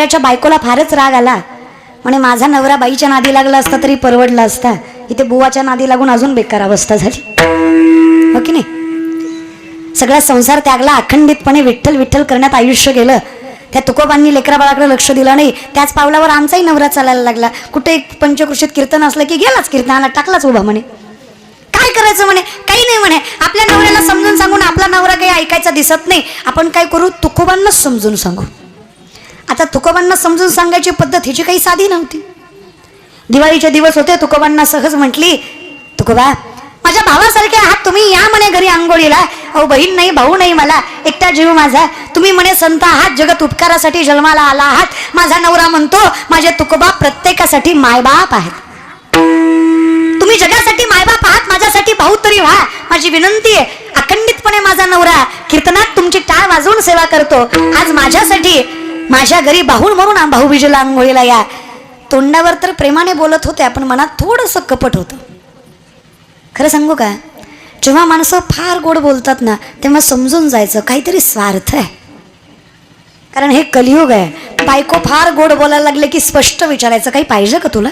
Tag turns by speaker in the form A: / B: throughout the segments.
A: याच्या बायकोला फारच राग आला. म्हणे माझा नवरा बाईच्या नादी लागला असता तरी परवडला असता. इथे बुवाच्या नादी लागून अजून बेकार अवस्था झाली. हो की नाही? सगळा संसार त्यागला अखंडितपणे विठ्ठल विठ्ठल करण्यात आयुष्य गेलं. त्या तुकोबांनी लेकरा बाळाकडे लक्ष दिलं नाही त्याच पावलावर आमचाही नवरा चालायला लागला. कुठे एक पंचकृषीत कीर्तन असलं की गेलाच कीर्तनाला टाकलाच उभा म्हणे. काय करायचं म्हणे? काही नाही म्हणे. आपल्या नवऱ्याला समजून सांगून आपला नवरा काही ऐकायचा दिसत नाही. आपण काय करू? तुकोबांनाच समजून सांगू. आता तुकोबांना समजून सांगायची पद्धत हिची काही साधी नव्हती. दिवाळीचे दिवस होते तुकोबांना सहज म्हटली तुकोबा माझ्या भावासारखे आहात तुम्ही या म्हणे घरी आंघोळीला. अहो बहीण नाही भाऊ नाही मला एकटा जीव माझा. तुम्ही म्हणे संत आहात जगत उपकारासाठी जन्माला आला आहात. माझा नवरा म्हणतो माझे तुकोबा प्रत्येकासाठी मायबाप आहेत. तुम्ही जगासाठी मायबाप आहात माझ्यासाठी भाऊ तरी व्हा. माझी विनंती आहे अखंडितपणे माझा नवरा कीर्तनात तुमची टाळ वाजवून सेवा करतो. आज माझ्यासाठी माझ्या घरी भाऊन म्हणून भाऊ विजेला आंघोळीला या. तोंडावर तर प्रेमाने बोलत होते आपण मनात थोडंसं कपट होतं. खरं सांगू का? जेव्हा माणसं फार गोड बोलतात ना तेव्हा समजून जायचं काहीतरी स्वार्थ आहे. कारण हे कलियुग आहे. बायको फार गोड बोलायला लागले की स्पष्ट विचारायचं काही पाहिजे का तुला?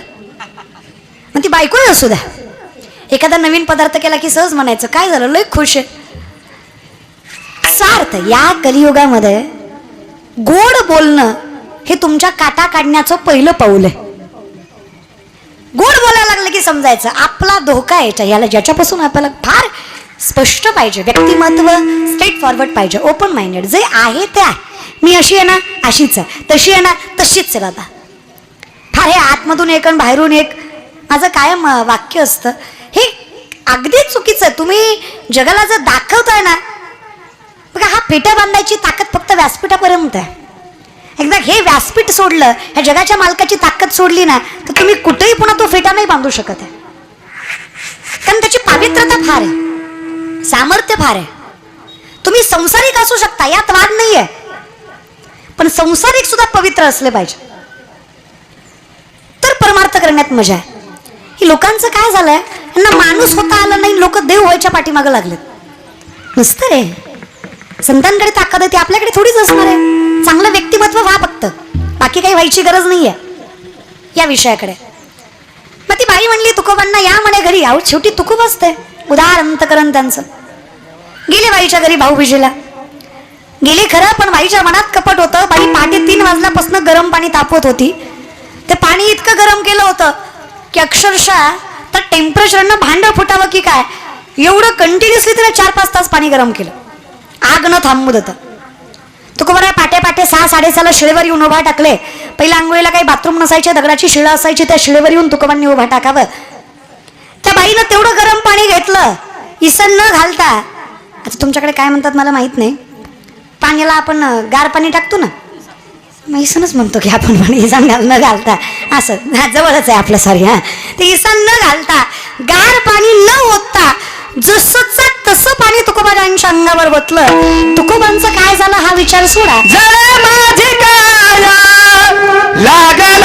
A: मग ती बायकोही असू द्या. एखादा नवीन पदार्थ केला की सहज म्हणायचं काय झालं? लय खुश आहे. स्वार्थ या कलियुगामध्ये गोड बोलणं हे तुमच्या काटा काढण्याचं पहिलं पाऊल आहे. गोड बोलायला लागलं की समजायचं. आपला धोका याच्या याला ज्याच्यापासून आपल्याला फार स्पष्ट पाहिजे व्यक्तिमत्व स्ट्रेट फॉरवर्ड पाहिजे ओपन माइंडेड जे आहे ते आहे. मी अशी आहे ना अशीच आहे. तशी आहे ना तशीच आहे बाबा. फार हे आतमधून एक आणि बाहेरून एक माझं कायम वाक्य असतं. हे अगदी चुकीचं आहे. तुम्ही जगाला जर दाखवताय ना बघा हा पेट्या बांधायची ताकद फक्त व्यासपीठापर्यंत आहे. एकदा हे व्यासपीठ सोडलं ह्या जगाच्या मालकाची ताकद सोडली ना तर तुम्ही कुठेही पुन्हा तो फेटा नाही बांधू शकत आहे. कारण त्याची पावित्रता फार आहे. सामर्थ्य फार आहे. तुम्ही संसारिक असू शकता यात वाद नाही आहे पण संसारिक सुद्धा पवित्र असले पाहिजे. तर परमार्थ करण्यात मजा आहे. ही लोकांचं काय झालंय? यांना माणूस होता आला नाही लोक देव व्हायच्या पाठीमागं लागलेत. नुसतं रे. संतांकडे ताकद आहे ती आपल्याकडे थोडीच असणार आहे. चांगलं व्यक्तिमत्व व्हा फक्त. बाकी काही व्हायची गरज नाही आहे या विषयाकडे. मग ती बाई म्हणली तुकोबांना या म्हणे घरी. आऊ शेवटी तुकोब असते उदार अंतकरण त्यांचं. गेले बाईच्या घरी भाऊबीजीला. गेले खरं पण बाईच्या मनात कपट होतं. बाई पहाटे तीन वाजल्यापासून गरम पाणी तापवत होती. ते पाणी इतकं गरम केलं होतं की अक्षरशः तर टेम्परेचरनं भांडं फुटावं की काय? एवढं कंटिन्युअसली तिला चार पाच तास पाणी गरम केलं. आग न थांबू देतं तुका बरं पाटे पाटे सहा साडेसहाला शिळेवर येऊन उभा टाकले. पहिल्या आंघोळीला काही बाथरूम नसायचे दगडाची शिळं असायची त्या शिळेवर येऊन तुकोबांनी उभा टाकावं. त्या बाईनं तेवढं गरम पाणी घेतलं. इसन न घालता आता तुमच्याकडे काय म्हणतात मला माहीत नाही. पाण्याला आपण गार पाणी टाकतो ना? मग इसनच म्हणतो की आपण पण इसन घाल न घालता. असं हा जवळच आहे आपलं सॉरी हा. ते इसन न घालता गार पाणी न ओतता जसंचा तसं पाणी तुकोबांच्या अंगावर बतलं तुकोबांचं काय झालं हा विचार सोडा.
B: जरा माझी काया लागला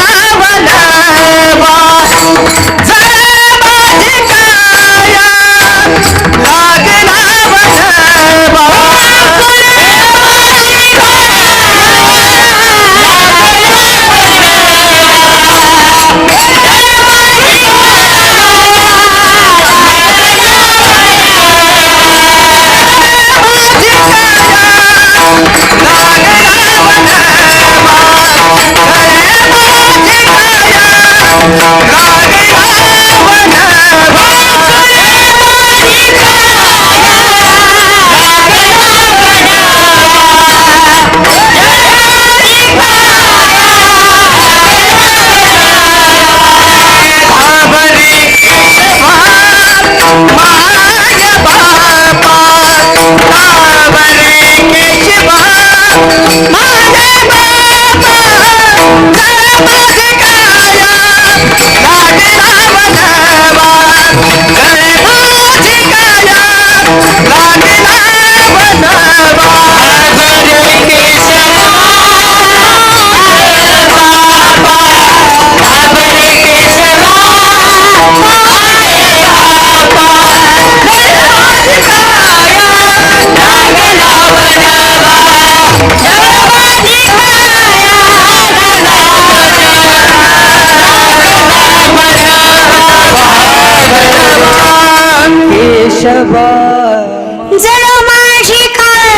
B: माझी काया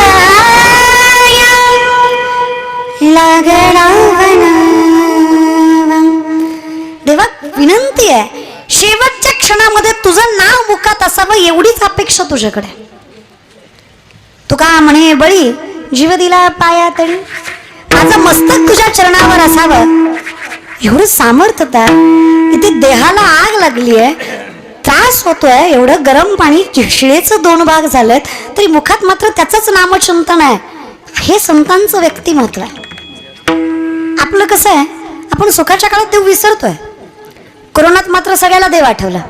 B: लागला
A: देवा विनंती आहे. शेवटच्या क्षणामध्ये तुझं नाव मुखात असावं एवढीच अपेक्षा तुझ्याकडे. तुका म्हणे बळी जीव दिला पाया तरी. माझं मस्तक तुझ्या चरणावर असावं. एवढं सामर्थ्य इथे देहाला आग लागली आहे त्रास होतोय एवढं गरम पाणी शिळेचं दोन भाग झालेत तरी मुखात मात्र त्याचंच नामचिंतन आहे. हे संतांचं व्यक्तिमत्व आहे. आपलं कसं आहे? आपण सुखाच्या काळात देव विसरतोय. कोरोनात मात्र सगळ्याला देव आठवला.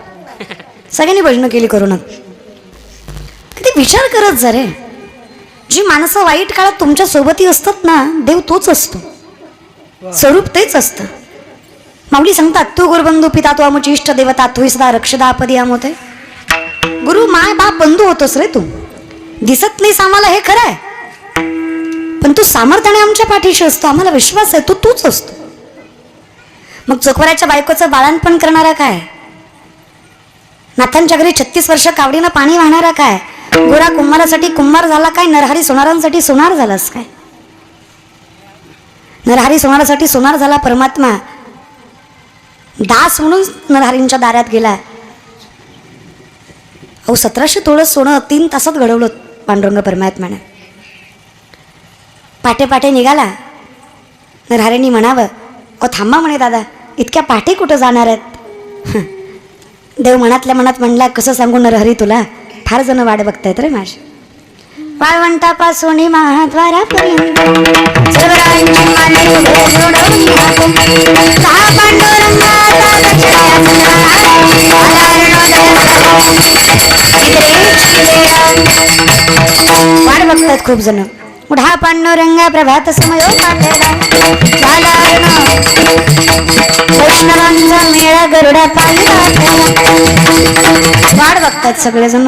A: सगळ्यांनी भजनं केली कोरोनात. किती विचार करत जा रे. जी माणसं वाईट काळात तुमच्या सोबती असतात ना देव तोच असतो. स्वरूप तेच असतं. माऊली सांगतात तू गुरुबंधू पिता तू आमची इष्ट देवता तू सदा रक्षदा आपदी आमोते गुरु माय बाप बंधू होतोस रे तू. दिसत नाहीस आम्हाला हे खरं आहे. पण तू सामर्थ्याने आमच्या पाठीशी असतो आम्हाला विश्वास आहे तू तूच असतो. मग चोखवऱ्याच्या बायकोचं बाळणपण करणारा काय? नाथांच्या घरी छत्तीस वर्ष कावडीनं पाणी वाहणारा काय? गोरा कुंभारासाठी कुंभार झाला काय? नरहरी सोनारांसाठी सोनार झालास काय? नरहरी सोनारासाठी सोनार झाला परमात्मा. दास म्हणून नरहरींच्या दारात गेला अहो सतराशे तोळं सोनं तीन तासात घडवलं पांडुरंग परमात्म्याने. पाटे पाटे निघाला. नरहरींनी म्हणावं अहो थांबा म्हणे दादा इतक्या पाठी कुठं जाणार आहेत? देव मनातल्या मनात म्हणला कसं सांगू नरहरी तुला? फार जण वाट बघतायत रे माझी. वाळवंटापासून महाद्वारापर्यंत. सर्वरांची जोडून सहा पांडुरंगाचा वाट बघतात खूप जण. उढा पांडुरंगा प्रभात समयो वैष्णवांचा मेळा गरुडा पाणी वाट बघतात सगळेजण.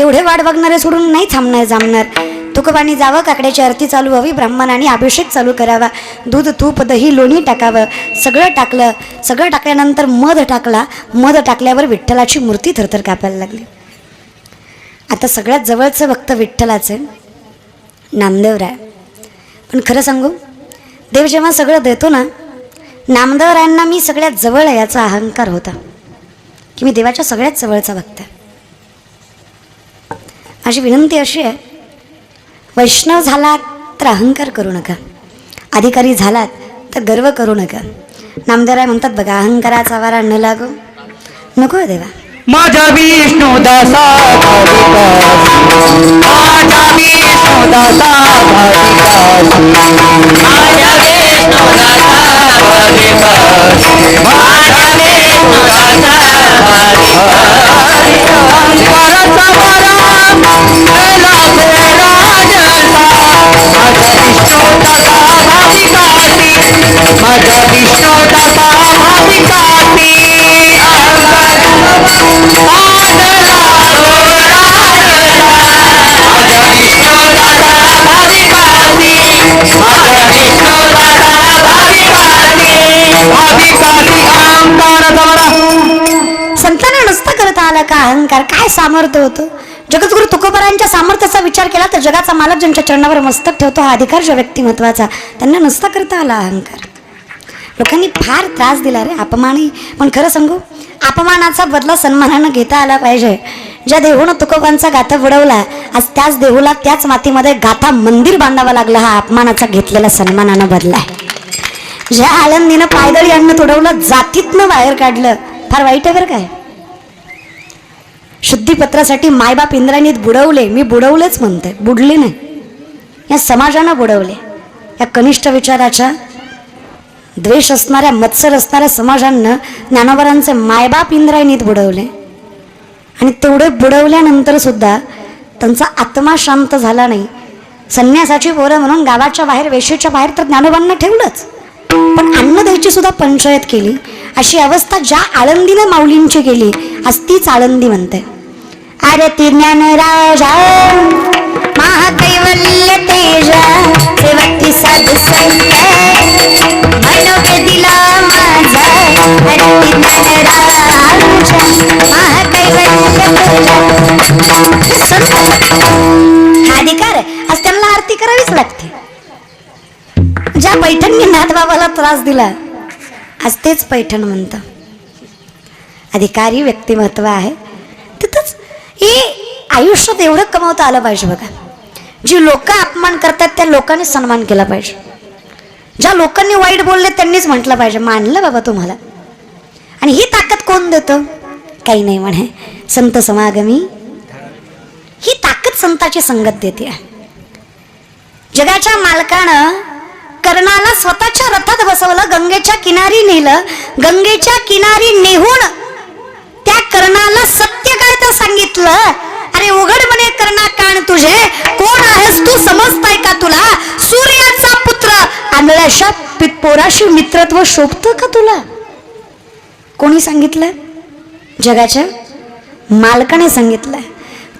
A: एवढे वाट बघणारे सोडून नाही थांबणार जामणार. तुकबाणी जावं काकड्याची आरती चालू हवी ब्राह्मणाने अभिषेक चालू करावा. दूध तूप दही लोणी टाकावं. सगळं टाकलं सगळं टाकल्यानंतर मध टाकला. मध टाकल्यावर विठ्ठलाची मूर्ती थरथर कापायला लागली. आता सगळ्यात जवळचं भक्त विठ्ठलाचं नामदेवराय पण खरं सांगू देव जेव्हा सगळं देतो ना नामदेवरायांना मी सगळ्यात जवळ आहे याचा अहंकार होता. की मी देवाच्या सगळ्यात जवळचा भक्त आहे. अशी विनंती अशी आहे वैष्णव झालात तर अहंकार करू नका. अधिकारी झालात तर गर्व करू नका. नामदेवराय म्हणतात बघा अहंकाराचा वारा न लागो. नको हो देवा.
B: माझ्या विष्णू दासा माझ्या विष्णू दासा माझ्या विष्णू
A: सामर्थ्य होतं. जगद्गुरु तुकोबरांच्या सामर्थ्याचा विचार केला तर जगाचा मालक ज्यांच्या चरणावर मस्तक ठेवतो हा अधिकार जो व्यक्तिमत्वाचा त्यांना नसता करता आला अहंकार. लोकांनी फार त्रास दिला रे अपमानही. पण खरं सांगू अपमानाचा बदला सन्मानानं घेता आला पाहिजे. ज्या देहूनं तुकोबांचा गाथा बुडवला आज त्याच देहूला त्याच मातीमध्ये गाथा मंदिर बांधावा लागलं हा अपमानाचा घेतलेला सन्मानानं बदला आहे. ज्या आळंदीनं पायदळी अन्न तुडवलं जातीतनं बाहेर काढलं. फार वाईट आहे बरं काय? शुद्धीपत्रासाठी मायबाप इंद्राणीत बुडवले. मी बुडवलेच म्हणते. बुडले नाही. या समाजानं बुडवले. या कनिष्ठ विचाराच्या द्वेष असणाऱ्या मत्सर असणाऱ्या समाजांना ज्ञानोबरांचे मायबाप इंद्रायणीत बुडवले. आणि तेवढे बुडवल्यानंतर सुद्धा त्यांचा आत्मा शांत झाला नाही. संन्यासाची पोरं म्हणून गावाच्या बाहेर वेशीच्या बाहेर तर ज्ञानोबांना ठेवलंच. पण अन्न द्यायची सुद्धा पंचायत केली. अशी अवस्था ज्या आळंदीनं माऊलींची केली आज तीच आळंदी म्हणते. अरे ती ज्ञान राजा महाकैवल्य तेजा सेवती साध संत मनोवेदीला माझा. अरे ती ज्ञान राजा महाकैवल्य अधिकार आज त्यांना आरती करावीच लागते. ज्या पैठणनी नाथबाबाला त्रास दिला आज तेच पैठण म्हणतं. अधिकारी व्यक्तिमत्व आहे. तिथंच हे आयुष्यात एवढं कमावता आलं पाहिजे बघा. जी लोक अपमान करतात त्या लोकांनी सन्मान केला पाहिजे. ज्या लोकांनी वाईट बोलले त्यांनीच म्हटलं पाहिजे. मानलं बाबा तुम्हाला. आणि ही ताकद कोण देतं? काही नाही म्हणे. संत समागमी. ही ताकद संताची संगत देते. जगाच्या मालकानं कर्णाला स्वतःच्या रथात बसवलं गंगेच्या किनारी नेलं गंगेच्या किनारी नेहून त्या कर्णाला सत्य काय तर सांगितलं? अरे उघड म्हणे कर्णा कान तुझे. कोण आहेस तू समजताय का तुला? सूर्याचा पुत्र. आंधळ्याशा पोराशी मित्रत्व शोभतं का तुला? कोणी सांगितलं? जगाच्या मालकाने सांगितलंय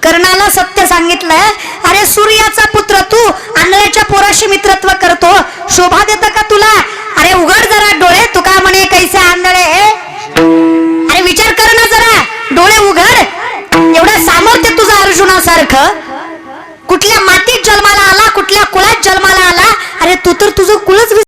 A: कर्णाला सत्य सांगितलंय अरे सूर्याचा पुत्र तू. आंधळ्याच्या पोराशी मित्रत्व करतो. शोभा देत का तुला? अरे उघड जरा डोळे. तुका म्हणे कैसे आंधळे? डोळे उघड. एवढं सामर्थ्य तुझं अर्जुनासारखं. कुठल्या मातीत जन्माला आला कुठल्या कुळात जन्माला आला अरे तू तर तुझं कुळच